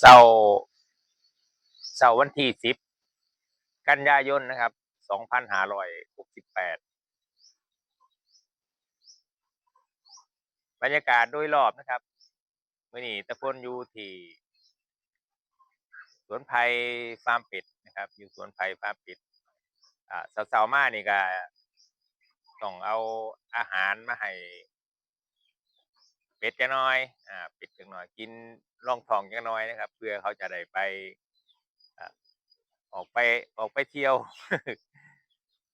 เสาร์เสาร์วันที่สิบกันยายนนะครับสองพันห้าร้อยหกสิบแปดบรรยากาศโดยรอบนะครับมื่อนี้ตะพนอยู่ที่สวนไผ่ฟาร์มเป็ดนะครับ อยู่สวนไผ่ฟาร์มเป็ดอ่าสาวๆมานี่ก็ต้องเอาอาหารมาให้ เป็ดจักหน้อยอ่าเป็ดจักหน่อยกินร่องทองจักหน้อยนะครับ เพื่อเขาจะได้ไปออกไปออกไปเที่ยว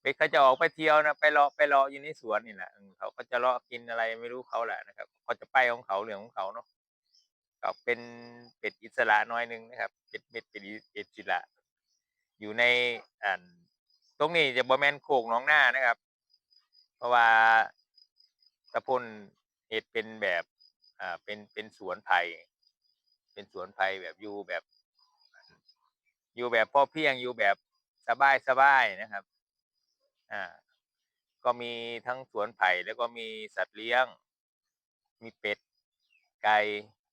เป็ดเขาจะออกไปเที่ยวนะไปเลาะไปเลาะอยู่ในสวนนี่แหละเขาก็จะเลาะกินอะไรไม่รู้เขาแหละนะครับเขาจะไปของเขาเรื่องของเขาเนาะเขาเป็นเป็ดอิสระหน้อยหนึงนะครับ เป็ดเม็ดเป็ดอิสระ อยู่ในอ่าตรงนี้จะบ่แมนโคกน้องหน้านะครับ เพราะว่าตะพนเฮ็ดเป็นแบบ อ่าเป็นเป็นสวนไผ่เป็นสวนไผ่แบบอยู่แบบ อยู่แบบพอเพียงอยู่แบบสบายๆนะครับ อ่า ก็มีทั้งสวนไผ่แล้วก็มีสัตว์เลี้ยง มีเป็ดไก่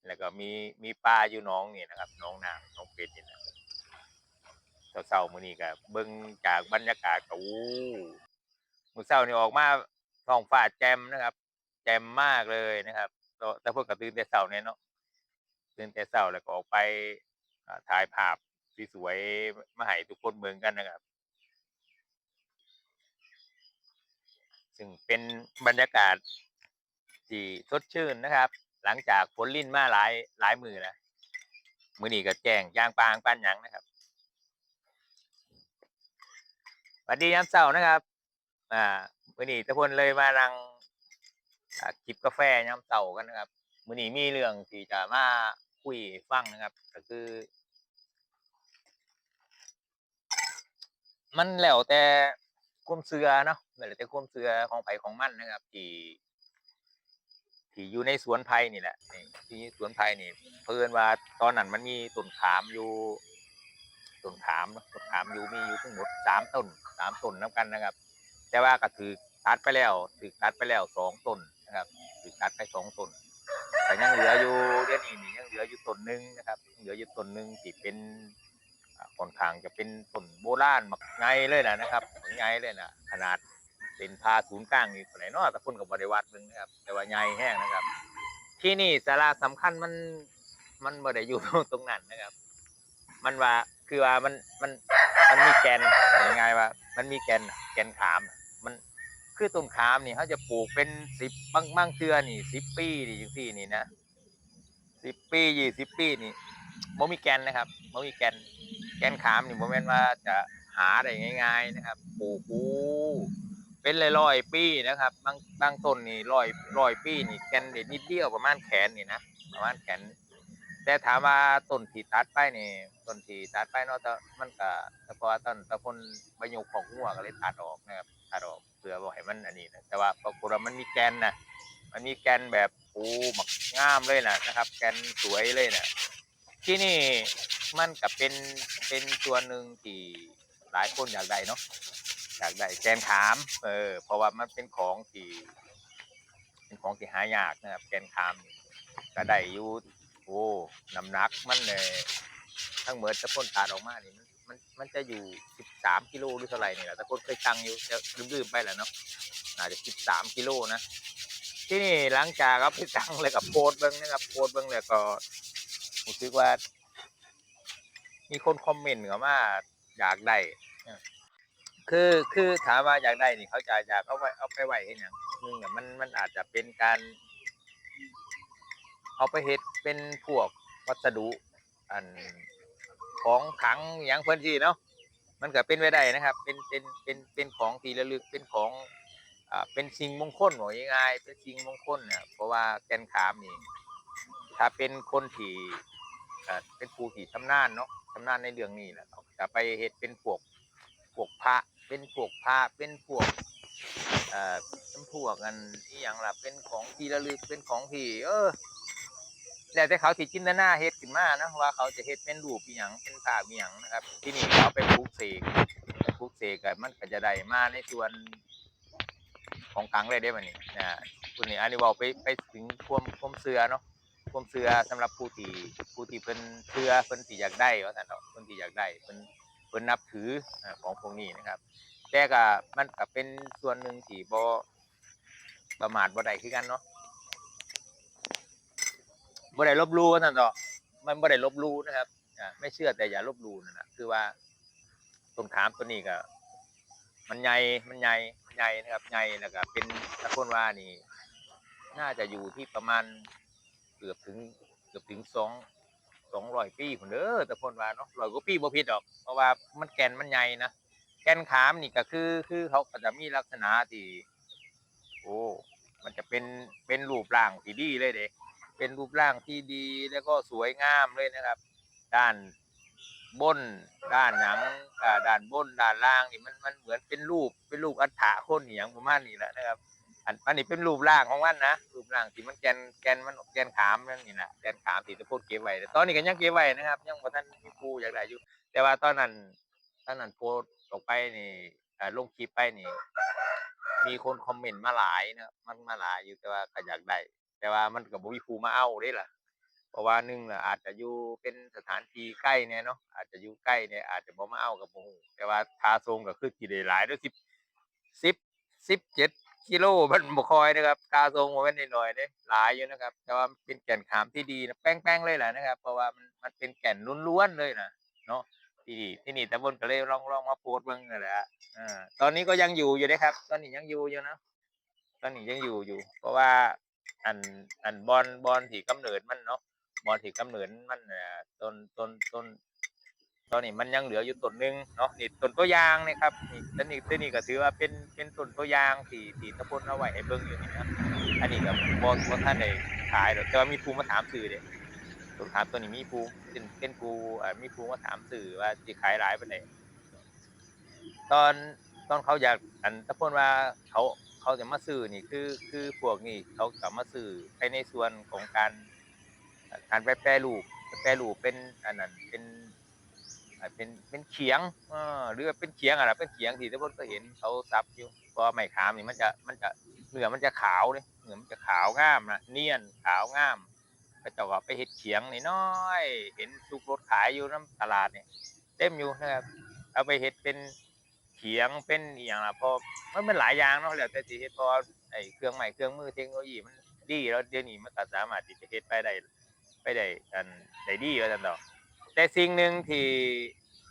แล้วก็มีมีปลาอยู่หนองนี่นะครับหนองน้ำหนองเป็ดนี่นะเช้าๆมื้อนี้ก็เบิ่งจากบรรยากาศก็โอ้มื้อเช้านี่ออกมาท้องฟ้าแจ่มนะครับ แจ่มมากเลยนะครับ แต่เพิ่นก็ตื่นแต่เช้าแน่เนาะตื่นแต่เช้าแล้วก็ออกไปถ่ายภาพสวยๆมาให้ทุกคนเบิ่งกันนะครับ ซึ่งเป็นบรรยากาศที่สดชื่นนะครับ หลังจากฝนรินมาหลายหลายมือแล้วมื้อนี้ก็แจ้งจ่างปางปานหยังนะครับหวัดดียามเช้านะครับ อ่ามื้อนี้ตะพนเลยมานัง จิบกาแฟยามเช้ากันนะครับมื้อนี้มีเรื่องที่จะมาคุยฟังนะครับ ก็คือ มันแล้วแต่ความเชื่อเนาะแล้วแต่ความเชื่อของไผของมันนะครับ ที่ที่อยู่ในสวนไผ่นี่แหละที่สวนไผ่นี่เผอิญว่าตอนนั้นมันมีต้นขามอยู่ต้นขามต้นขามอยู่มีอยู่ทั้งหมด3ต้น3ต้นน้ำกันนะครับ แต่ว่าก็ถูกตัดไปแล้วถูกตัดไปแล้ว2ต้น นะครับถูกตัดไป2ต้นก็ยังเหลืออยู่เดี๋ยวนี้นี่ยังเหลืออยู่ต้นหนึ่งนะครับเหลืออยู่ต้นหนึ่งที่เป็นค่อนข้างจะเป็นต้นโบราณบักใหญ่เลยนะนะครับบักใหญ่เลยนะขนาดเส้นผ่าศูนย์กลางนี่เท่าใดเนาะแต่เพิ่นก็บ่ได้วัดเบิ่งนะครับ แต่ว่าใหญ่แรงนะครับ ที่นี่สาระสำคัญมันมันบ่ได้อยู่ตรงนั้นนะครับ มันว่าคือว่ามันมันมันมีแกนว่าง่ายๆว่า มันมีแกนแกนขามน่ะ คือต้นขามนี่เขาจะปลูกเป็น10บางบางเทื่อนี่10ปีนี่จังซี่นี่นะ10ปี20ปีนี่บ่มีแกนนะครับบ่มีแกน แกนขามนี่บ่แม่นว่าจะหาได้ง่าย ๆนะครับ ปลูกโอ้เป็นร้อยๆปีนะครับ บางบางต้นนี่ร้อยร้อยปีนี่แกนได้นิดเดียวประมาณแขนนี่นะประมาณแขน แต่ถามว่าต้นที่ตัดไปนี่ต้นที่ตัดไปเนาะมันก็แต่เพาะว่าตอนตะพนไปยกคอกงัวก็เลยตัดออกนะครับตัดออก เพื่อบ่ให้มันอันนี้นะแต่ว่าปรากฏว่ามันมีแกนนะมันมีแกนแบบโอ้บักงามเลยนะนะครับ แกนสวยเลยนะที่นี่มันก็เป็นเป็นส่วหนึ่งที่หลายคนอยากได้เนาะอยากได้แกนขาม เออ เพราะว่ามันเป็นของที่เป็นของที่หายากนะครับแกนขามก็ได้อยู่โอ้น้ำหนักมันนี่ทั้งเหมดตะพนตัดออกมานี่มัน มันมันจะอยู่ 13กิโลหรือเท่าไรนี่แหละตะพนเคยชั่งอยู่แต่ลืมๆไปแล้วเนาะน่าจจะ13กิโลนะที่นี่หลังจากเอาไปชั่งแล้วก็โพสเบิ่งนะครับโพสเบิ่งแล้วก็รู้สึกว่า มีคนคอมเมนต์เข้ามาอยากได้คือคือถามว่าอยากได้นี่เขาจะอยากเอาไว้เอาไปไว้เฮ็ดหยังนึ่งอะมันมันอาจจะเป็นการ เอาไปเฮ็ดเป็นพวกวัสดุ อัน ของขังอิหยังเพิ่นซี้เนาะมันก็เป็นไปได้นะครับ เป็นเป็นเป็นเป็นของที่ระลึกเป็นของอ่าเป็นสิ่งมงคลว่าง่ายเป็นสิ่งมงคลน่ะเพราะว่าแกนขามนี่ถ้าเป็นคนที่เอ่อเป็นผู้ที่ชำนาญเนาะชำนาญในเรื่องนี้แหละจะไปเฮ็ดเป็นพวกพวกพระเป็นพวกพระเป็นพวกเอ่อเป็นพวกอันอิหยังละเป็นของที่ระลึกเป็นของที่เออ แล้วแต่เขาสิจินตนาเฮ็ดขึ้นมาเนะว่าเขาจะเฮ็ดเป็นรูปอิหยังเป็นภาพอิหยังนะครับ ที่นี่เขาเอาไปปลูกเสกปลูกเสกอะมันก็จะได้มาในส่วนของขลังเลยเด้บัดนี้อ่าพุ่นนี่อันนี้เว้าไปไปถึงความความเชื่อเนาะความเชื่อสำหรับผู้ที่ผู้ที่เพิ่นเชื่อเพิ่นที่อยากได้ว่าซั่นเนาะเพิ่นที่อยากได้เพิ่นเพิ่นนับถือของพวกนี้นะครับ แต่ก็มันก็เป็นส่วนหนึ่งที่บ่ประมาทบ่ได้คือกันเนาะ บ่ได้ลบลู่ว่าซั่นเนาะมันบ่ได้ลบลู่นะครับอ่าไม่เชื่อแต่อย่าลบลู่นั่นนะคือว่าต้องถามตัวนี้ก็ มันใหญ่มันใหญ่มันใหญ่นะครับใหญ่แล้วก็เป็นตะโกนว่านี่ น่าจะอยู่ที่ประมาณเกือบถึงเกือบถึงสองสองร้อยปีคนเด้อตะโกนว่าเนาะร้อยกว่าปีบ่ผิดดอก เพราะว่ามันแก่นมันใหญ่นะแก่นขามนี่ก็คือคือเขาก็จะมีลักษณะที่โอ้ มันจะเป็นเป็นรูปร่างที่ดีเลยเด้ เป็นรูปร่างที่ดีแล้วก็สวยงามเลยนะครับ ด้านบนด้านหยังอ่าด้านบนด้านล่างนี่มันมันเหมือนเป็นรูปเป็นรูปอัฐะโคนอหย่างประมาณนี้แหละนะครับ อันอันนี้เป็นรูปร่างของมันนะรูปร่างที่มันแกนแกนมันแกนขามนั่นนี่นะแกนขามที่ตะโพดเก็บไว้แต่ตอนนี้ก็ยังเก็บไว้นะครับ ยังบ่ทันมีผู้อยากได้อยู่ แต่ว่าตอนนั้นตอนนั้นโพสต์ออกไปนี่อ่าลงคลิปไปนี่ มีคนคอมเมนต์มาหลายนะมันมาหลายอยู่แต่ว่าก็อยากได้ แต่ว่ามันก็บ่มีผู้มาเอาเด้ล่ะ เพราะว่าหนึ่งล่ะอาจจะอยู่เป็นสถานที่ใกล้แน่เนาะอาจจะอยู่ใกล้เนี่ยอาจจะบ่มาเอากับบ่ฮู้แต่ว่าทาทรงก็คือสิได้หลายด้อ10 10 17กิโลมันบ่คอยนะครับทาทรงบ่แม่นน้อยๆเด้หลายอยู่นะครับ แต่ว่ามันเป็นแก่นขามที่ดีนะแป้งๆเลยแหละนะครับ เพราะว่ามันมันเป็นแก่นล้วนๆเลยนะเนาะที่นี่ที่นี่ตำบลก็เลยลองลองมาโพสต์บิ่งนั่นแหละอ่าตอนนี้ก็ยังอยู่อยู่เด้ครับ ตอนนี้ยังอยู่อยู่นะตอนนี้ยังอยู่อยู่ เพราะว่า อันอันบอลบอลที่กำเนิดมันเนาะบอลที่กำเนิดมันเอ่อต้นต้นต้นตอนนี้มันยังเหลืออยู่ต้นหนึงเนาะนี่ต้นตัวอย่างนี่ครับนี่ต้นนี้ต้นนี้ก็ถือว่าเป็นเป็นต้นตัวอย่างที่ที่ตะพนเอาไว้ให้เบิ่งอยู่นี่นะอันนี้ก็บ่บ่ทันได้ขายดอกแต่ว่ามีผู้มาถามซื้อเด้ต้นถามตัวนี้มีผู้เป็นเป็นผู้อ่ามีผู้มาถามซื้อว่าสิขายหลายปานตอนตอนเขาอยากอันตะพนว่าเขา เขาจะมาซื้อนี่คือคือพวกนี้เขากลับมาซื้อไปในส่วนของการการไปแปรรูปแปรรูปเป็นอันนั้นเป็นเป็นเป็นเขียงหรือว่าเป็นเขียงอะไรเป็นเขียงที่ทุกคนก็เห็นเขาซับอยู่เพราะไม้ขามนี่มันจะมันจะเนื้อมันจะขาวเลยเนื้อมันจะขาวงามนะเนียนขาวงามก็เจะก็ไปเห็ดเขียงนี่น้อย เห็นสุกรถขายอยู่น้ำตลาดเนี่ยเต็มอยู่นะครับเอาไปเห็ดเป็น เขียงเป็นอหย่างละพอมันเป็นหลายอย่างเนาะแล้วแต่สิเฮ็ดเพอไอ้เครื่องใหม่เครื่องมือเทคโนโลยีมันดีแล้วเดี๋ยวนี้มันก็สามารถที่จะเฮ็ดไปได้ไปได้อันได้ดีว่าซั่นดอก แต่สิ่งหนึ่งที่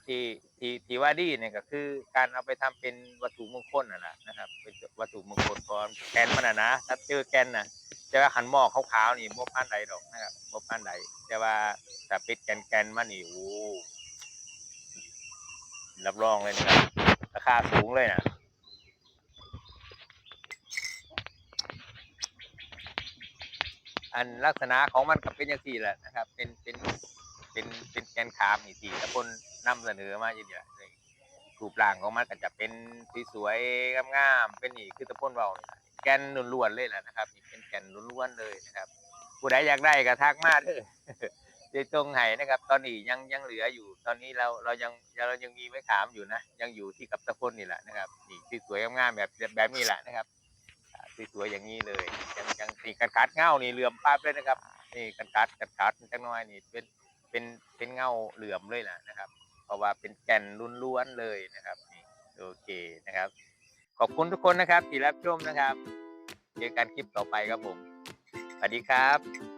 ที่ที่ที่ว่าดีเนี่ยก็คือการเอาไปทำเป็นวัตถุมงคลน่ะนะนะครับ เป็นวัตถุมงคลพราะแกนมันน่ะนะถ้าเจอแกนน่ะแต่ว่าขันหม้อขาวๆนี่บ่ปานใดดอกนะครับบ่ปานใดแต่ว่าถ้าเป็นแกนๆมันนี่โอ้รับรองเลยนะครับ ราคาสูงเลยนะอันลักษณะของมันก็เป็นอย่างที่แหละนะครับ เป็นเป็นเป็นเป็นแกนขามนี่ที่ตะคนนำเสนอมาอย่างเดียวเลยรูปร่างของมันก็จะเป็นสวยๆงามๆเป็นนี่คือตะพนเบานี่ล่ะแกนล้วนๆเลยแหละนะครับเป็นแกนล้วนๆเลยนะครับผู้ใดอยากได้ก็ทักมาเด้อ เดี๋ยวตรงไหนนะครับ ตอนนี้ยังยังเหลืออยู่ ตอนนี้เราเรายังเรายังมีไม้ขามอยู่นะ ยังอยู่ที่กับตะพนนี่แหละนะครับนี่ที่สวยงามแบบแบบนี้แหละนะครับอ่สวยๆอย่างนี้เลย ยังยังนี่กันกัดเงานี่เหลื่อมปั๊บเลยนะครับนี่กันกัดกันกัดจังน้อยนี่เป็นเป็นเป็นเงาเหลื่อมเลยนะนะครับ เพราะว่าเป็นแก่นล้วนๆเลยนะครับนี่โอเคนะครับ ขอบคุณทุกคนนะครับที่รับชมนะครับเจอกันคลิปต่อไปครับผมสวัสดีครับ